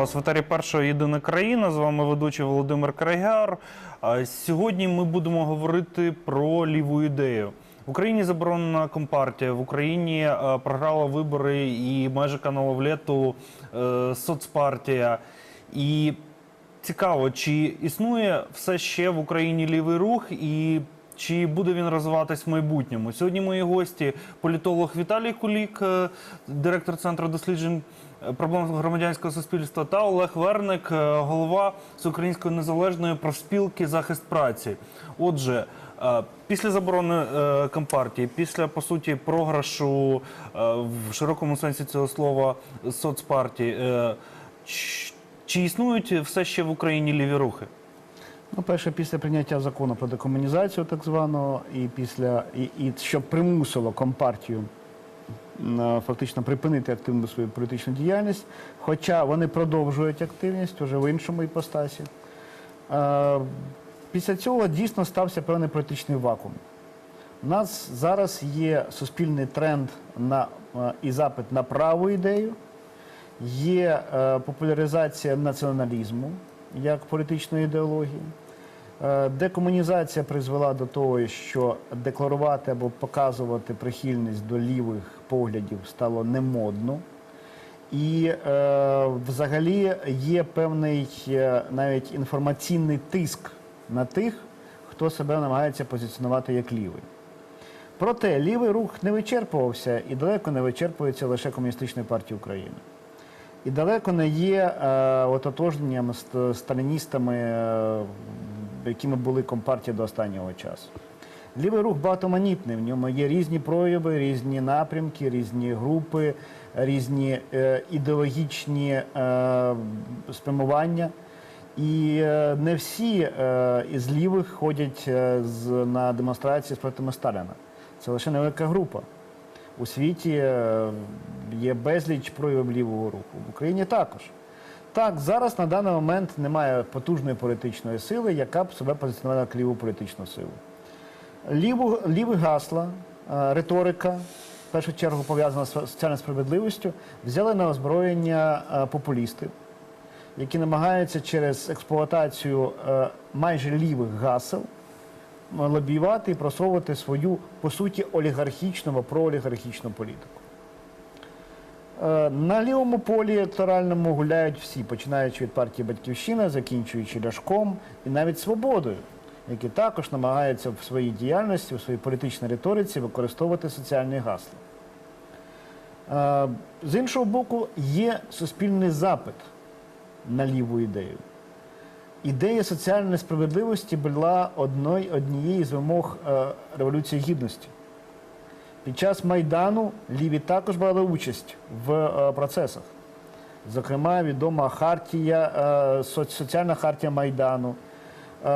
Вас в етері першого єдина країна. З вами ведучий Володимир Крайгар. Сьогодні ми будемо говорити про ліву ідею. В Україні заборонена компартія. В Україні е, програла вибори і майже канала в е, соцпартія. І цікаво, чи існує все ще в Україні лівий рух і чи буде він розвиватись в майбутньому? Сьогодні мої гості політолог Віталій Кулік, е, директор центру досліджень е, проблем громадянського суспільства, та Олег Верник, е, голова Всеукраїнської незалежної профспілки захист праці. Отже, після заборони компартії, після по суті програшу в широкому сенсі цього слова соцпартії, чи існують все ще в Україні ліві рухи? Ну, перше, після прийняття закону про декомунізацію, так званого, і після і, і що примусило компартію фактично припинити активну свою політичну діяльність, хоча вони продовжують активність уже в іншому іпостасі. Е, після цього дійсно стався певний політичний вакуум. У нас зараз є суспільний тренд на е, і запит на праву ідею, є е, популяризація націоналізму як політичної ідеології. Е, Декомунізація призвела до того, що декларувати або показувати прихильність до лівих поглядів стало немодно. І е, взагалі є певний е, навіть інформаційний тиск на тих, хто себе намагається позиціонувати як лівий. Проте лівий рух не вичерпувався і далеко не вичерпується лише Комуністичною партією України. І далеко не є е, ототожненням з сталіністами, е, якими були компартії до останнього часу. Лівий рух багатоманітний, в ньому є різні прояви, різні напрямки, різні групи, різні е, ідеологічні е, спрямування. І е, не всі е, із лівих ходять е, з, на демонстрації з проти Сталіна. Це лише невелика група. У світі е, є безліч проявів лівого руху. В Україні також. Так, зараз на даний момент немає потужної політичної сили, яка б себе позиціонувала як ліву політичну силу. Ліву, ліві гасла, е, риторика, в першу чергу пов'язана з соціальною справедливістю, взяли на озброєння е, популісти, які намагаються через експлуатацію майже лівих гасел лобіювати і просовувати свою, по суті, олігархічну або проолігархічну політику. Е, На лівому полі електоральному гуляють всі, починаючи від партії Батьківщина, закінчуючи Ляшком і навіть свободою, які також намагаються в своїй діяльності, в своїй політичній риториці використовувати соціальні гасла. Е, З іншого боку, є суспільний запит на ліву ідею. Ідея соціальної справедливості була одною, однією з вимог е, Революції Гідності. Під час Майдану ліві також брали участь в е, процесах. Зокрема, відома хартія, е, соц- соціальна хартія Майдану. Е,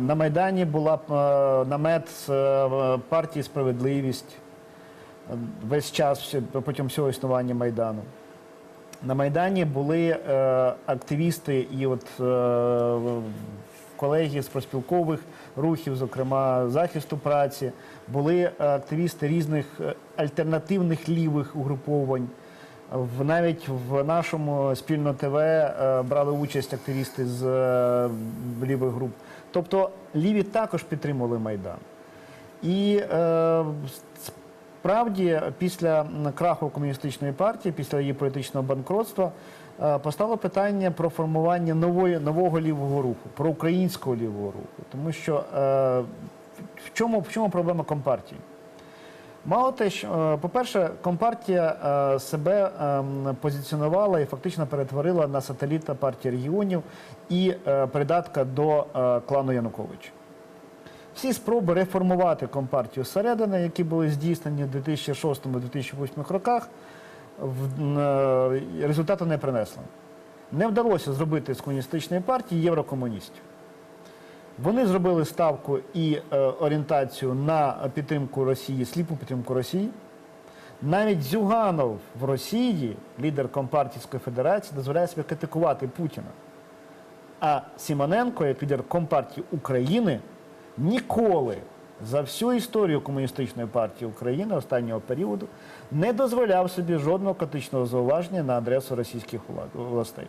на Майдані була е, намет е, партії Справедливість е, весь час протягом всього існування Майдану. На Майдані були е, активісти і от е, колеги з проспілкових рухів, зокрема захисту праці, були е, активісти різних е, альтернативних лівих угруповань. В навіть в нашому спільно ТВ е, брали участь активісти з е, лівих груп. Тобто ліві також підтримували Майдан. І е, справді після краху комуністичної партії, після її політичного банкротства, е, постало питання про формування нової, нового лівого руху, про українського лівого руху. Тому що е, в, чому, в чому проблема компартії? Мало те, що, е, по-перше, компартія себе ем, позиціонувала і фактично перетворила на сателіта партії регіонів і придатка до клану Януковича. Всі спроби реформувати компартію зсередини, які були здійснені в 2006-2008 роках, е, результату не принесли. Не вдалося зробити з комуністичної партії єврокомуністів. Вони зробили ставку і е, орієнтацію на підтримку Росії, сліпу підтримку Росії. Навіть Зюганов в Росії, лідер Компартійської Федерації, дозволяє себе критикувати Путіна. А Сімоненко, як лідер Компартії України, ніколи за всю історію комуністичної партії України останнього періоду не дозволяв собі жодного критичного зауваження на адресу російських властей.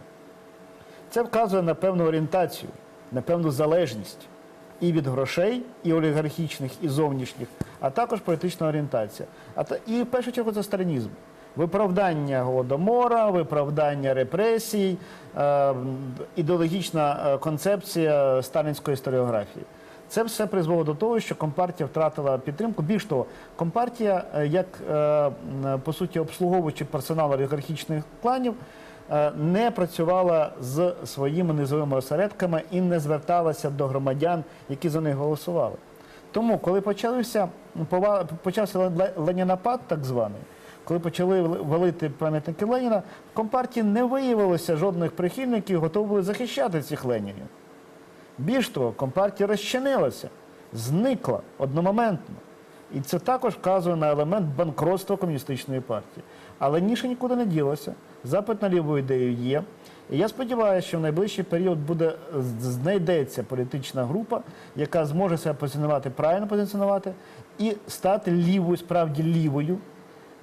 Це вказує на певну орієнтацію, на певну залежність і від грошей, і олігархічних, і зовнішніх, а також політична орієнтація. А та і в першу чергу це сталінізм. Виправдання голодомора, виправдання репресій, е, ідеологічна е, концепція сталінської історіографії. Це все призвело до того, що компартія втратила підтримку. Більш того, компартія, е, як е, по суті обслуговуючи персонал олігархічних кланів, е, не працювала з своїми низовими осередками і не зверталася до громадян, які за них голосували. Тому, коли почався, почався ленінапад, так званий, коли почали валити пам'ятники Леніна, в компартії не виявилося жодних прихильників, готові були захищати цих Ленінів. Більш того, компартія розчинилася, зникла одномоментно. І це також вказує на елемент банкротства комуністичної партії. Але ніша нікуди не ділося. Запит на ліву ідею є. І я сподіваюся, що в найближчий період буде знайдеться політична група, яка зможе себе позиціонувати, правильно позиціонувати, і стати лівою, справді лівою,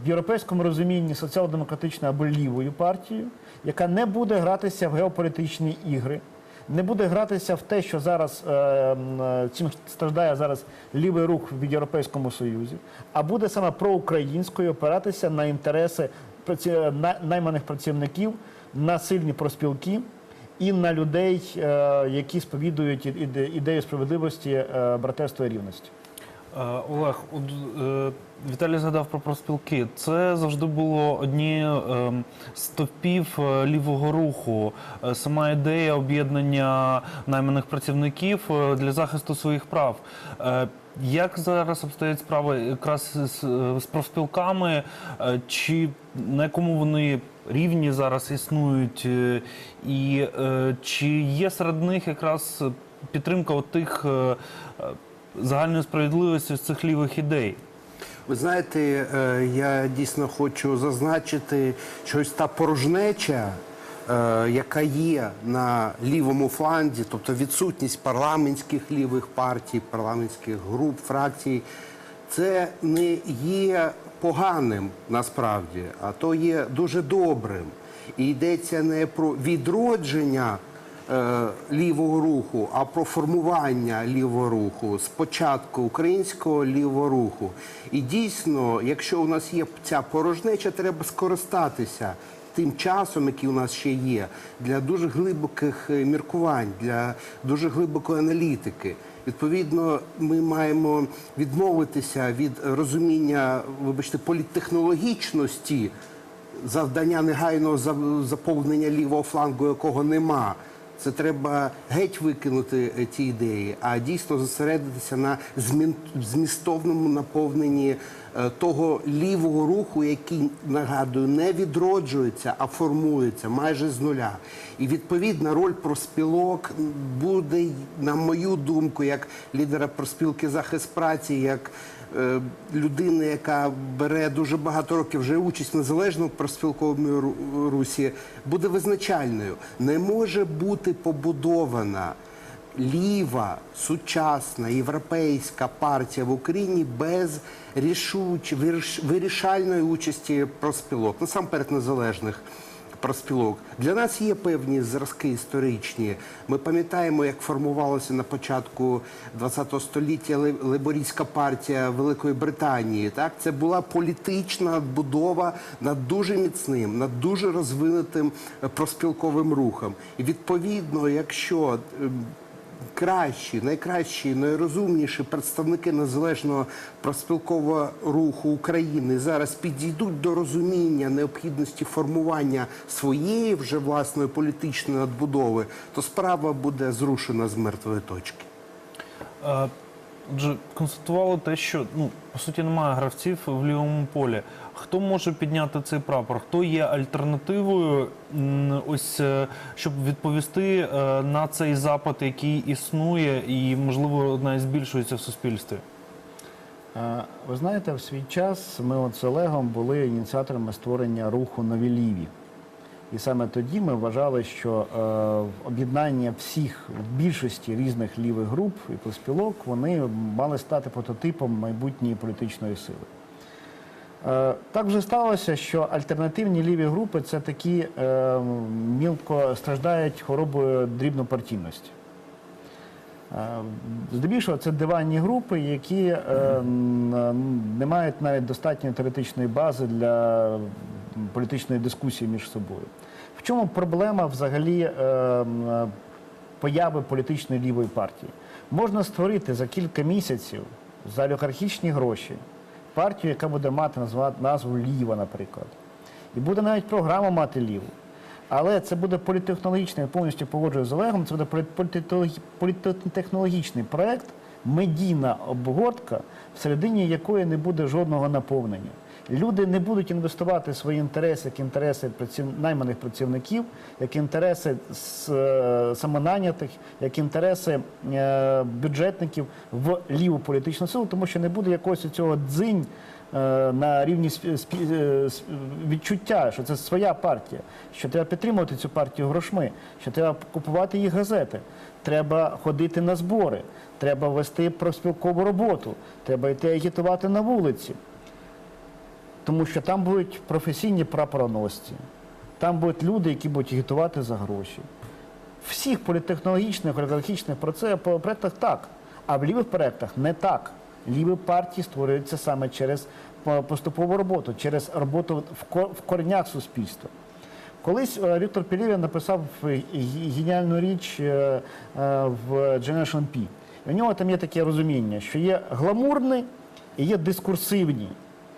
в європейському розумінні соціал-демократичною або лівою партією, яка не буде гратися в геополітичні ігри, не буде гратися в те, що зараз е, е, чим страждає зараз лівий рух в Європейському Союзі, а буде саме проукраїнською опиратися на інтереси найманих працівників, на сильні проспілки і на людей, е, які сповідують ідею справедливості, братерства і рівності. Олег, Віталій згадав про проспілки. Це завжди було одні е, з стовпів е, лівого руху. Е, Сама ідея об'єднання найманих працівників е, для захисту своїх прав. Як зараз обстоять справи якраз з, профспілками? Чи на якому вони рівні зараз існують? І чи є серед них якраз підтримка от тих е, загальної справедливості цих лівих ідей? Ви знаєте, е, я дійсно хочу зазначити, що ось та порожнеча, е, яка є на лівому фланзі, тобто відсутність парламентських лівих партій, парламентських груп, фракцій, це не є поганим насправді, а то є дуже добрим. І йдеться не про відродження лівого руху, а про формування лівого руху спочатку українського лівого руху. І дійсно, якщо у нас є ця порожнеча, треба скористатися тим часом, який у нас ще є, для дуже глибоких е, міркувань, для дуже глибокої аналітики. Відповідно, ми маємо відмовитися від розуміння, вибачте, політтехнологічності завдання негайного за- заповнення лівого флангу, якого нема. Це треба геть викинути е, ті ідеї, а дійсно зосередитися на змістовному наповненні е, того лівого руху, який нагадую не відроджується, а формується майже з нуля. І відповідна роль проспілок буде, на мою думку, як лідера проспілки захист праці, як людини, яка бере дуже багато років вже участь в незалежному русі, буде визначальною. Не може бути побудована ліва, сучасна європейська партія в Україні без рішуч, виріш- вирішальної участі проспілок, насамперед незалежних проспілок. Для нас є певні зразки історичні. Ми пам'ятаємо, як формувалася на початку ХХ століття Ле- Лейбористська партія Великої Британії. Так, це була політична будова над дуже міцним, над дуже розвинутим е, проспілковим рухом. І відповідно, якщо е, кращі, найкращі, найрозумніші представники незалежного проспілкового руху України зараз підійдуть до розуміння необхідності формування своєї вже власної політичної надбудови, то справа буде зрушена з мертвої точки. Отже, констатували те, що ну по суті немає гравців в лівому полі. Хто може підняти цей прапор? Хто є альтернативою? Ось е, щоб відповісти е, на цей запит, який існує, і можливо навіть збільшується в суспільстві? Е, Ви знаєте, в свій час ми от з Олегом були ініціаторами створення руху нові ліві. І саме тоді ми вважали, що е, об'єднання всіх в більшості різних лівих груп і профспілок вони мали стати прототипом майбутньої політичної сили. Е, Так вже сталося, що альтернативні ліві групи це такі е, мілко страждають хворобою дрібнопартійності. Е, Здебільшого це диванні групи, які не мають навіть достатньої теоретичної бази для політичної дискусії між собою. В чому проблема взагалі е, появи політичної лівої партії? Можна створити за кілька місяців за олігархічні гроші партію, яка буде мати назву Ліва, наприклад. І буде навіть програма мати ліву. Але це буде політехнологічний, я повністю погоджуюсь з Олегом, це буде полі- політехнологі- політехнологічний проект, медійна обгортка, всередині якої не буде жодного наповнення. Люди не будуть інвестувати свої інтереси, як інтереси праців... найманих працівників, як інтереси е, самонайнятих, як інтереси е, бюджетників в ліву політичну силу, тому що не буде якогось цього дзинь е, на рівні відчуття, що це своя партія, що треба підтримувати цю партію грошми, що треба купувати їх газети, треба ходити на збори, треба вести профспілкову роботу, треба йти агітувати на вулиці. Тому що там будуть професійні прапороносці, там будуть люди, які будуть агітувати за гроші. Всіх політехнологічних, олігархічних проектах так, а в лівих проектах не так. Ліві партії створюються саме через поступову роботу, через роботу в ко- коренях суспільства. Колись е, Віктор Пілєвін написав е, геніальну річ е, е, в Generation P. У нього там є таке розуміння, що є гламурний і є дискурсивні.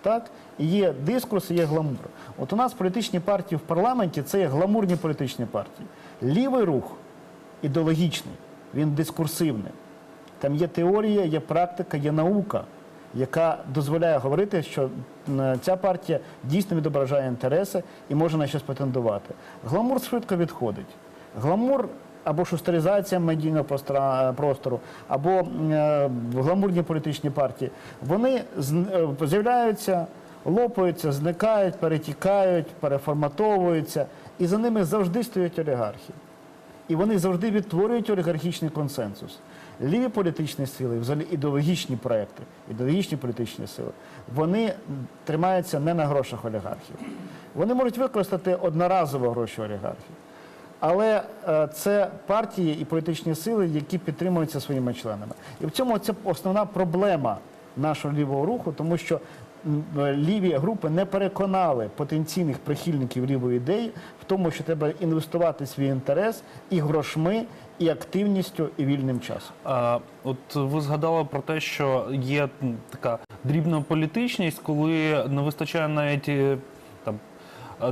Так? Є дискурс, є гламур. От у нас політичні партії в парламенті це є гламурні політичні партії. Лівий рух ідеологічний, він дискурсивний. Там є теорія, є практика, є наука, яка дозволяє говорити, що ця партія дійсно відображає інтереси і може на щось претендувати. Гламур швидко відходить. Гламур або шустеризація медійного простору, або е, гламурні політичні партії, вони е, з'являються, лопаються, зникають, перетікають, переформатовуються, і за ними завжди стоять олігархи. І вони завжди відтворюють олігархічний консенсус. Ліві політичні сили, взагалі ідеологічні проекти, ідеологічні політичні сили, вони тримаються не на грошах олігархів. Вони можуть використати одноразово гроші олігархів. Але е, це партії і політичні сили, які підтримуються своїми членами. І в цьому це основна проблема нашого лівого руху, тому що е, ліві групи не переконали потенційних прихильників лівої ідеї в тому, що треба інвестувати свій інтерес і грошми, і активністю, і вільним часом. А, от ви згадали про те, що є така дрібна політичність, коли не вистачає навіть е,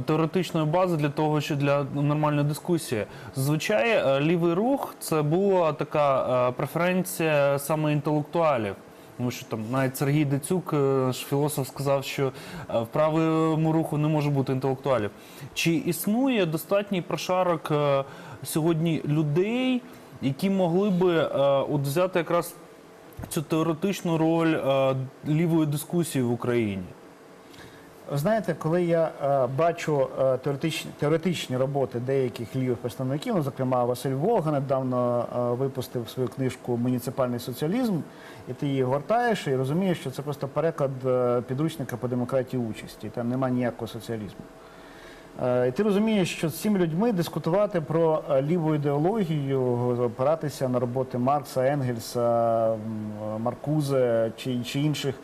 Теоретичної бази для того, що для нормальної дискусії. Зазвичай е, лівий рух це була така е, преференція саме інтелектуалів. Тому що там навіть Сергій Децюк, е, ж філософ, сказав, що е, в правому руху не може бути інтелектуалів. Чи існує достатній прошарок е, сьогодні людей, які могли би е, от взяти якраз цю теоретичну роль е, лівої дискусії в Україні? Ви Знаєте, коли я е, бачу е, теоретичні, теоретичні роботи деяких лівих представників, ну, зокрема Василь Волга недавно е, випустив свою книжку Муніципальний соціалізм, і ти її гортаєш і розумієш, що це просто переклад е, підручника по демократії участі, там немає ніякого соціалізму. Е, І ти розумієш, що з цими людьми дискутувати про е, ліву ідеологію, опиратися на роботи Маркса, Енгельса, Маркузе чи, чи інших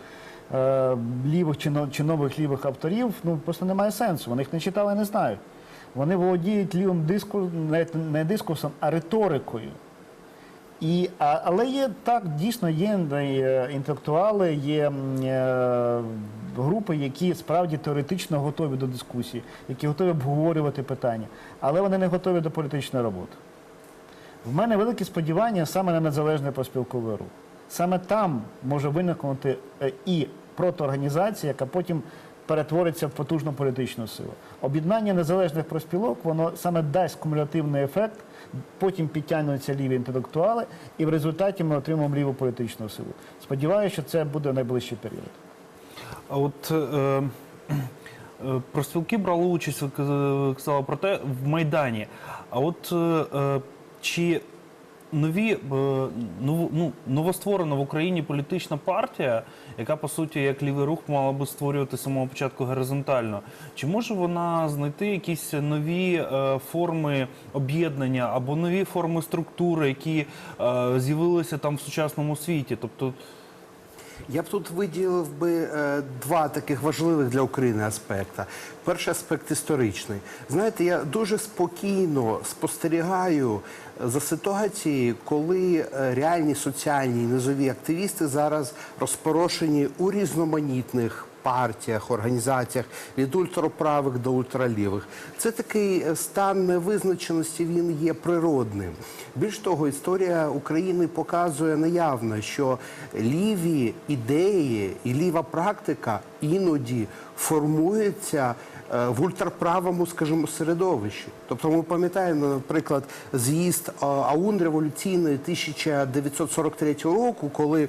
е, лівих чи, нових лівих авторів, ну просто немає сенсу. Вони їх не читали, не знають. Вони володіють лівим дискурсом, не дискурсом, а риторикою. І, а, але є так, дійсно є е, інтелектуали, є е, групи, які справді теоретично готові до дискусії, які готові обговорювати питання, але вони не готові до політичної роботи. В мене великі сподівання саме на незалежний проспілковий рух. Саме там може виникнути е, і протиорганізація, яка потім перетвориться в потужну політичну силу. Об'єднання незалежних проспілок, воно саме дасть кумулятивний ефект, потім підтягнуться ліві інтелектуали, і в результаті ми отримаємо ліву політичну силу. Сподіваюся, що це буде в найближчий період. А от е, Е, Профспілки брали участь, ви каз- казали про те, в Майдані. А от е, е, чи нові, е, ну, новостворена в Україні політична партія, яка по суті як лівий рух мала би створювати з самого початку горизонтально, чи може вона знайти якісь нові е, форми об'єднання або нові форми структури, які е, з'явилися там в сучасному світі? Тобто Я б тут виділив би е, два таких важливих для України аспекта. Перший аспект історичний. Знаєте, я дуже спокійно спостерігаю за ситуацією, коли е, реальні соціальні і низові активісти зараз розпорошені у різноманітних партіях, організаціях від ультраправих до ультралівих. Це такий е, стан невизначеності, він є природним. Більш того, історія України показує наявно, що ліві ідеї і ліва практика іноді формується е, в ультраправому, скажімо, середовищі. Тобто ми пам'ятаємо, наприклад, з'їзд е, АУН революційної 1943 року, коли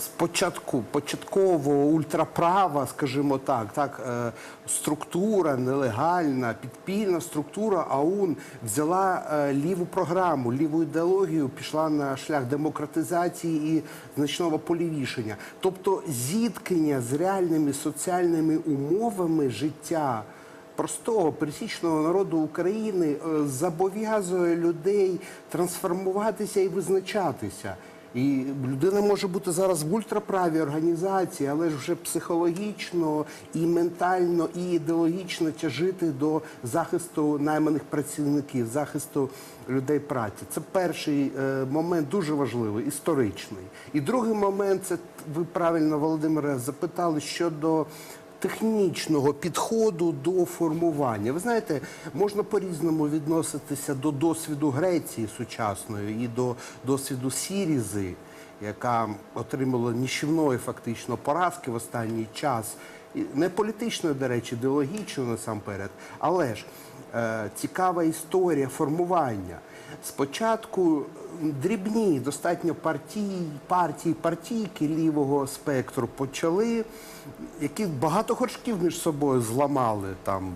спочатку початково ультраправа, скажімо так, так е, структура нелегальна, підпільна структура АУН взяла е, ліву програму, ліву ідеологію, пішла на шлях демократизації і значного полівішення. Тобто зіткнення з реальними соціальними умовами життя. Простого пересічного народу України е, зобов'язує людей трансформуватися і визначатися. І людина може бути зараз в ультраправій організації, але ж вже психологічно і ментально, і ідеологічно тяжити до захисту найманих працівників, захисту людей праці. Це перший е, момент дуже важливий, історичний. І другий момент це ви правильно, Володимире, запитали щодо технічного підходу до формування. Ви знаєте, можна по-різному відноситися до досвіду Греції сучасної і до досвіду Сірізи, яка отримала нищівної фактично поразки в останній час. Не політичної, до речі, ідеологічної насамперед, але ж е, цікава історія формування. Спочатку дрібні, достатньо партії, партії, партійки лівого спектру почали, які багато горшків між собою зламали там.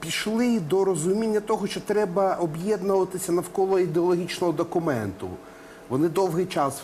Пішли до розуміння того, що треба об'єднуватися навколо ідеологічного документу. Вони довгий час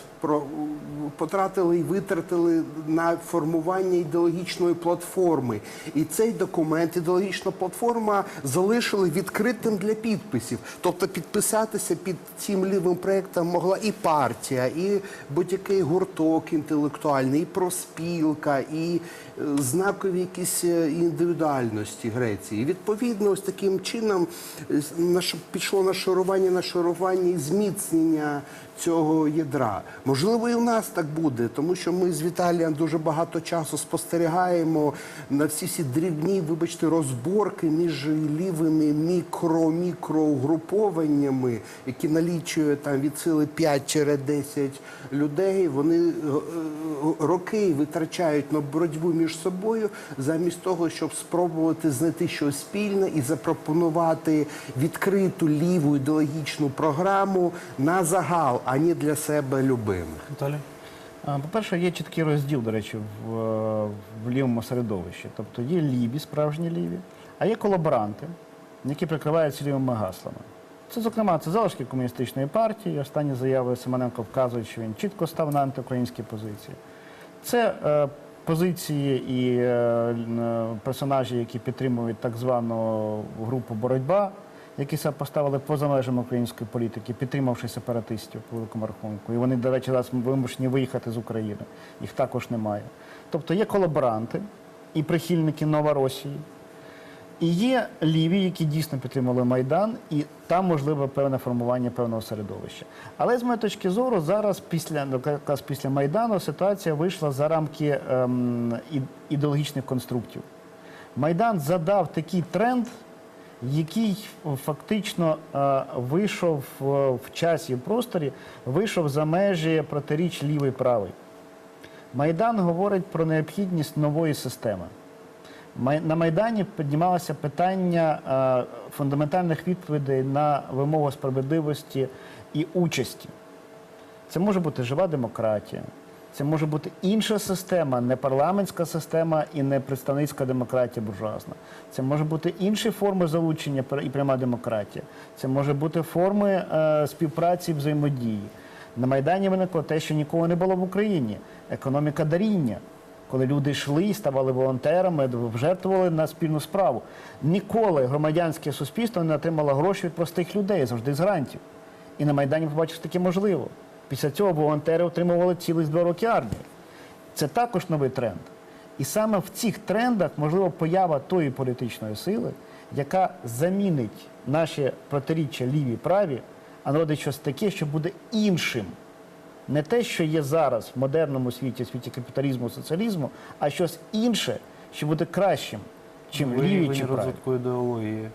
потратили і витратили на формування ідеологічної платформи. І цей документ, ідеологічна платформа, залишили відкритим для підписів. Тобто підписатися під цим лівим проєктом могла і партія, і будь-який гурток інтелектуальний, і проспілка, і е, знакові якісь е, індивідуальності Греції. І відповідно, ось таким чином е, пішло нашарування, нашарування і зміцнення цього ядра. Можливо, і у нас так буде, тому що ми з Віталієм дуже багато часу спостерігаємо на всі ці дрібні, вибачте, розборки між лівими мікро-мікроугрупованнями, які налічують там від сили 5-10 людей. Вони е, е, роки витрачають на боротьбу між собою, замість того, щоб спробувати знайти щось спільне і запропонувати відкриту ліву ідеологічну програму на загал, а не для себе любимих. Віталій? По-перше, є чіткий розділ, до речі, в, в лівому середовищі. Тобто є ліві, справжні ліві, а є колаборанти, які прикриваються лівими гаслами. Це, зокрема, це залишки комуністичної партії. Останні заяви Семененко вказують, що він чітко став на антиукраїнські позиції. Це е, позиції і е, персонажі, які підтримують так звану групу боротьба, які себе поставили поза межами української політики, підтримавши сепаратистів по великому рахунку. І вони, до речі, зараз вимушені виїхати з України. Їх також немає. Тобто є колаборанти і прихильники Новоросії. І є ліві, які дійсно підтримали Майдан, і там можливе певне формування певного середовища. Але з моєї точки зору, зараз після ну, якраз після Майдану ситуація вийшла за рамки ем, ідеологічних конструктів. Майдан задав такий тренд, який фактично е, вийшов е, в часі і просторі, вийшов за межі протиріч лівий правий. Майдан говорить про необхідність нової системи. На Майдані піднімалося питання е, фундаментальних відповідей на вимогу справедливості і участі. Це може бути жива демократія, Це може бути інша система, не парламентська система і не представницька демократія буржуазна. Це може бути інші форми залучення і пряма демократія. Це може бути форми е, співпраці, взаємодії. На Майдані виникло те, що нікого не було в Україні. Економіка даріння. Коли люди йшли, ставали волонтерами, жертвували на спільну справу. Ніколи громадянське суспільство не отримало гроші від простих людей, завжди з грантів. І на Майдані побачив, таке можливо. Після цього волонтери отримували цілих два роки армії. Це також новий тренд. І саме в цих трендах можливо поява тої політичної сили, яка замінить наші протиріччя ліві праві, а народить щось таке, що буде іншим. Не те, що є зараз в модерному світі, в світі капіталізму, соціалізму, а щось інше, що буде кращим, чим ліві Рівень чи праві. розвитку ідеології.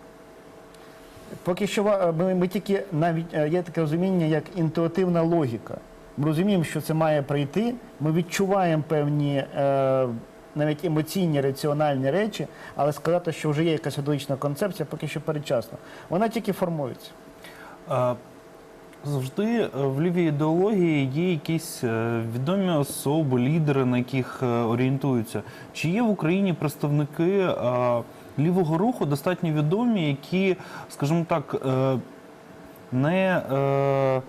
Поки що ми, ми тільки навіть е, є таке розуміння, як інтуїтивна логіка. Ми розуміємо, що це має прийти. Ми відчуваємо певні е, навіть емоційні, раціональні речі, але сказати, що вже є якась ідеологічна концепція, поки що передчасно. Вона тільки формується. А, Завжди е, в лівій ідеології є якісь е, відомі особи, лідери, на яких орієнтуються. Чи є в Україні представники е, лівого руху достатньо відомі, які, скажімо так, е, не, е,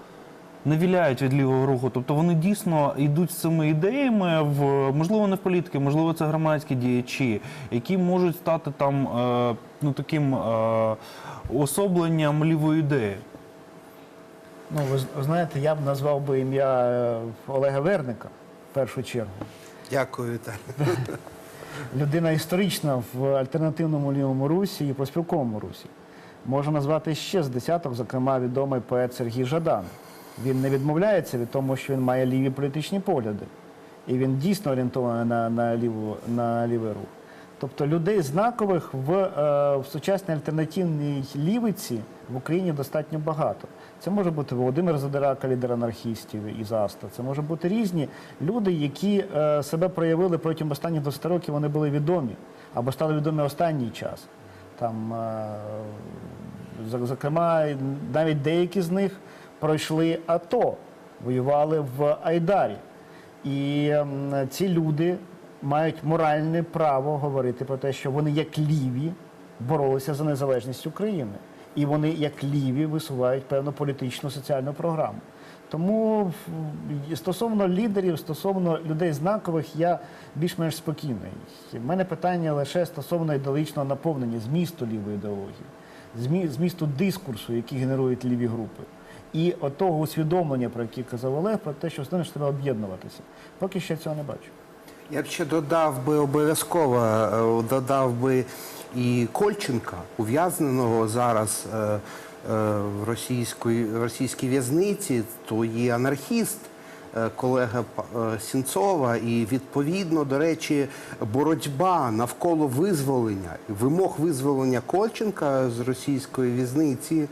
не віляють від лівого руху? Тобто вони дійсно йдуть з цими ідеями, в, можливо, не в політики, можливо, це громадські діячі, які можуть стати там е, ну, таким особленням лівої ідеї. Ну, ви знаєте, я б назвав би ім'я Олега Верника в першу чергу. Дякую, Віталій. Людина історична в альтернативному лівому русі і проспілковому русі. Можна назвати ще з десяток, зокрема, відомий поет Сергій Жадан. Він не відмовляється від того, що він має ліві політичні погляди. І він дійсно орієнтований на, на, ліву, на лівий рух. Тобто людей знакових в, е, в сучасній альтернативній лівиці в Україні достатньо багато. Це може бути Володимир Задирака, лідер анархістів із АСТА. Це може бути різні люди, які е, себе проявили протягом останніх 20 років, вони були відомі або стали відомі останній час. Там, е, зокрема, навіть деякі з них пройшли АТО, воювали в Айдарі. І ці люди мають моральне право говорити про те, що вони як ліві боролися за незалежність України. І вони як ліві висувають певну політичну соціальну програму. Тому стосовно лідерів, стосовно людей знакових, я більш-менш спокійний. У мене питання лише стосовно ідеологічного наповнення змісту лівої ідеології, змі- змісту дискурсу, який генерують ліві групи. І от того усвідомлення, про яке казав Олег, про те, що з треба об'єднуватися. Поки я цього не бачу. Я б ще додав би обов'язково, е, додав би і Кольченка, ув'язненого зараз е, е, в російської, в російській в'язниці, то є анархіст. е, Колега е, Сінцова, і відповідно, до речі, боротьба навколо визволення, вимог визволення Кольченка з російської в'язниці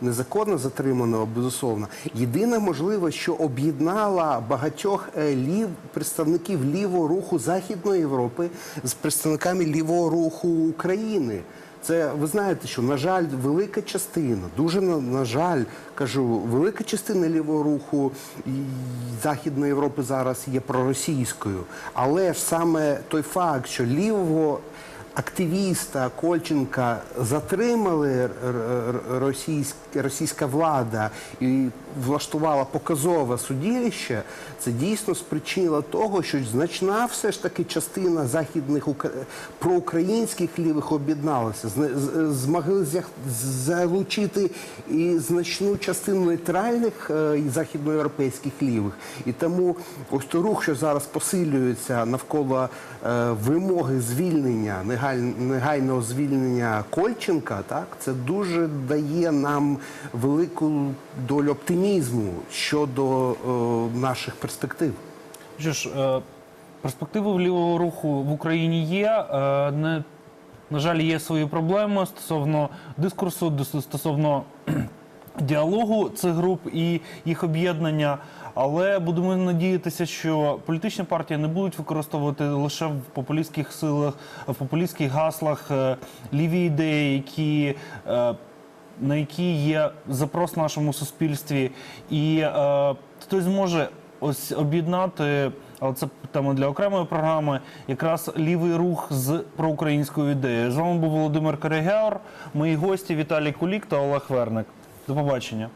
незаконно затриманого, безусловно. Єдине можливо, що об'єднала багатьох е, лів представників лівого руху Західної Європи з представниками лівого руху України. Це ви знаєте, що на жаль, велика частина, дуже на, на жаль, кажу, велика частина лівого руху Західної Європи зараз є проросійською. Але ж саме той факт, що лівого активіста Кольченка затримали р- р- російська влада і влаштувала показове судилище, це дійсно спричинило того, що значна все ж таки частина західних проукраїнських лівих об'єдналася, змогли залучити і значну частину нейтральних е, і західноєвропейських лівих. І тому ось той рух, що зараз посилюється навколо е, вимоги звільнення, негайного звільнення Кольченка, так це дуже дає нам велику долю оптимізму щодо е, наших перспектив. Що ж, е, перспективи в лівого руху в Україні є. е, Не, на жаль, є свої проблеми стосовно дискурсу, стосовно діалогу цих груп і їх об'єднання. Але будемо надіятися, що політичні партії не будуть використовувати лише в популістських силах, в популістських гаслах е, ліві ідеї, які. е, на які є запрос в нашому суспільстві, і е, хтось зможе ось об'єднати але це тема для окремої програми. Якраз лівий рух з проукраїнською ідеєю. З вами був Володимир Корегяор, мої гості Віталій Кулік та Олег Верник. До побачення.